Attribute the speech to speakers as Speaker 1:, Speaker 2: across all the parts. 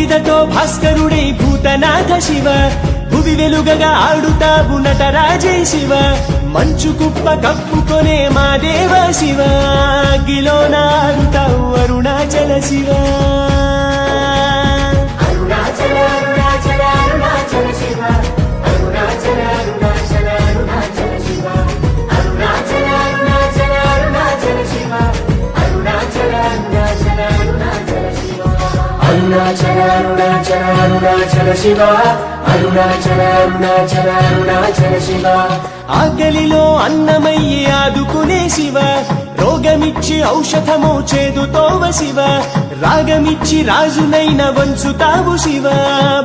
Speaker 1: బూడిదతో భాస్కరుడై భూతనాథ శివ. భువి వెలుగగా ఆడుతావు నటరాజే శివ. మంచు కుప్ప కప్పుకొనే మా దేవ శివ. అగ్గిలోన నాడుతావు అరుణాచల శివా.
Speaker 2: అరుణాచల అరుణాచల శివ. అరుణాచల అరుణాచల అరుణాచల శివ.
Speaker 1: ఆకలిలో అన్నమయ్యి ఆదుకునే శివ. రోగమిచ్చి ఔషధము చేదుతోవ శివ. రాగమిచ్చి రాజునైన వంచుతావు శివ.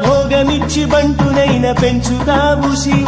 Speaker 1: భోగమిచ్చి బంటునైన పెంచుతావు శివ.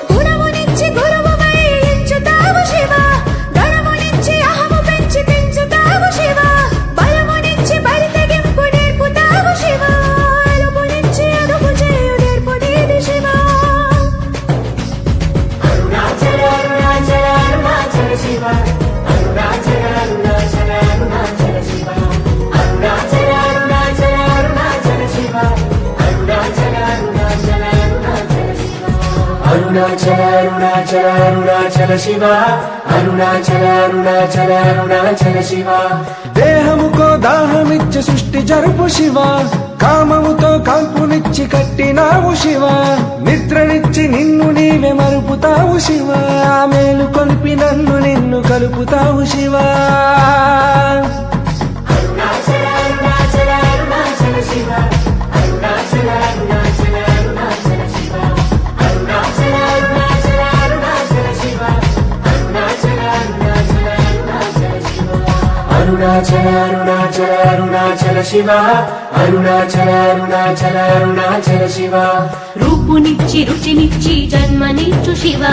Speaker 2: అరుణాచల అరుణాచల అరుణాచల శివ. అరుణాచల అరుణాచల అరుణాచల శివ.
Speaker 3: దేహముకో దాహమిచ్చి సృష్టి జరుపు శివ. కామముతో కాల్పునిచ్చి కట్టినావు శివ. నిద్రనిచ్చి నిన్ను నీవే మరుపుతావు శివ. మేలు కొలిపి నన్ను నిన్ను కలుపుతావు శివ.
Speaker 2: అరుణాచల అరుణాచల అరుణాచల శివ. అరుణాచల అరుణాచల అరుణాచల శివ. అరుణాచల అరుణాచల అరుణాచల శివ.
Speaker 4: రూపునిచ్చి రుచినిచ్చి జన్మనిచ్చు శివ.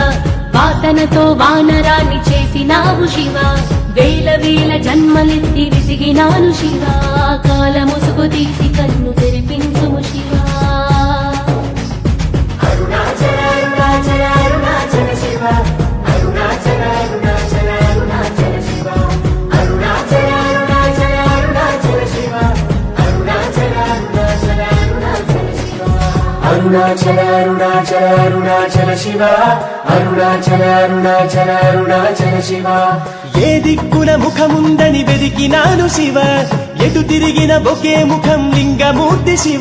Speaker 4: వాసనతో వానరాన్ని చేసినావు శివ. వేల వేల జన్మలెత్తి విసిగినాను శివ. కాల ముసుగు తీసి కన్ను తెరిపించుము శివ.
Speaker 2: అరుణాచల అరుణాచల అరుణాచల శివ. అరుణాచల అరుణాచల అరుణాచల శివ. అరుణాచల అరుణాచల అరుణాచల శివ.
Speaker 1: ఏ దిక్కున ముఖముందని వెదికినాను శివ. ఎటు తిరిగిన ఒకే ముఖం లింగమూర్తి శివ.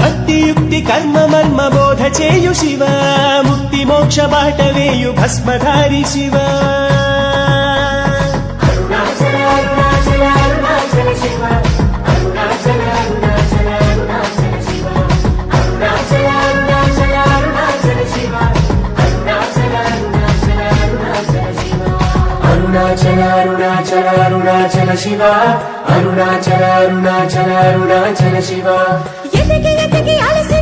Speaker 1: భక్తి యుక్తి కర్మ మర్మ బోధ చేయు శివ. ముక్తి మోక్ష బాట వేయు భస్మధారి శివ.
Speaker 2: అరుణాచల అరుణాచల అరుణాచల శివ. అరుణాచల అరుణాచల అరుణాచల శివ.
Speaker 5: ఎతికి ఎతికి అలసి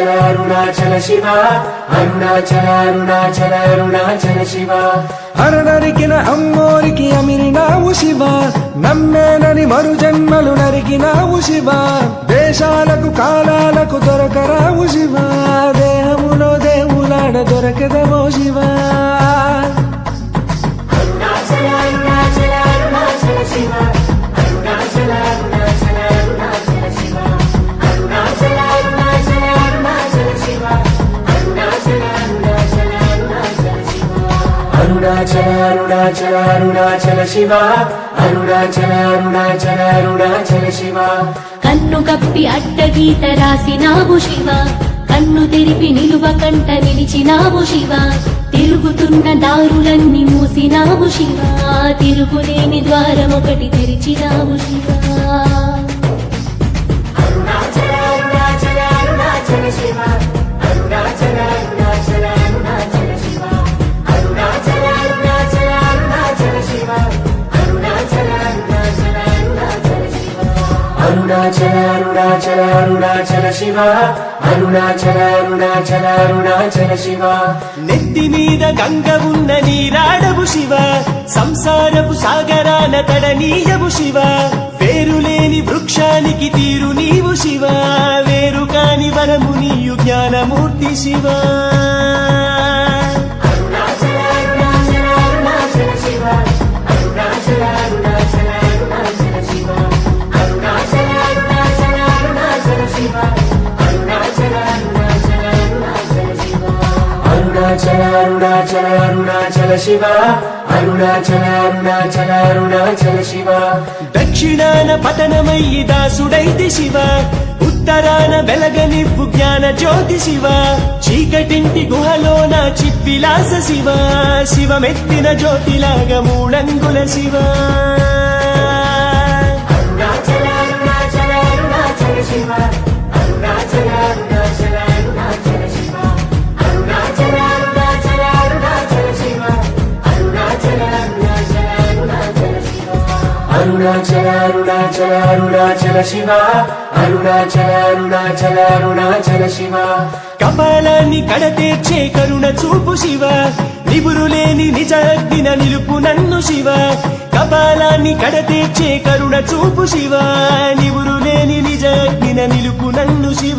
Speaker 2: అరుణాచల అరుణాచల శివ అరుణాచల అరుణాచల అరుణాచల శివ
Speaker 3: అరనరికిన అమ్మోరికి అమిరినావు శివ నమ్మేనని మరు జన్మలు నరికినావు శివ. దేశాలకు కాలాలకు దొరకరావు శివ దేహములో దేవులాడ దొరకదవో శివ.
Speaker 2: అరుణాచల అరుణాచల అరుణాచల శివ. అరుణాచల అరుణాచల అరుణాచల శివ.
Speaker 4: కన్ను కప్పి అడ్డగీత రాసినావు శివ. కన్ను తెరిపి నిలువ కంట నిలిచినావు శివ. తిరుగుతున్న దారులన్నీ మూసినావు శివ. తిరుగులేని ద్వారం ఒకటి తెరిచినావు శివ.
Speaker 2: అరుణాచల అరుణాచల అరుణాచల శివ. అరుణాచల అరుణాచల అరుణాచల అరుణాచల అరుణాచల శివ అరుణాచల అరుణాచల అరుణాచల శివ
Speaker 1: నెత్తి మీద గంగ ఉన్న నీరాడవు శివ సంసారపు సాగరాన తడనీయవు శివ వేరులేని వృక్షానికి తీరు నీవు శివ వేరు కాని వరము నీయు జ్ఞానమూర్తి శివా.
Speaker 2: అరుణాచల అరుణాచల శివ. అరుణాచల అరుణాచల అరుణాచల శివ.
Speaker 1: దక్షిణాన పతనమయ్యి దాసుడైతి శివ. ఉత్తరాన వెలగనివ్వు జ్ఞాన జ్యోతి శివ. చీకటింటి గుహలోన చిప్పిలాస శివ. శివమెత్తిన జ్యోతిలాగా మూడంగుల శివ.
Speaker 2: అరుణాచల అరుణాచల అరుణాచల శివ. అరుణాచల అరుణాచల అరుణాచల శివ.
Speaker 1: కపాలాన్ని కడతీర్చే కరుణ చూపు శివ. నిబురు లేని నిజ అగ్నిన నిలుపు నన్ను శివ. కపాలాన్ని కడతీర్చే కరుణ చూపు శివ. నిబురు లేని నిజ అగ్నిన నిలుపు నన్ను
Speaker 2: శివ.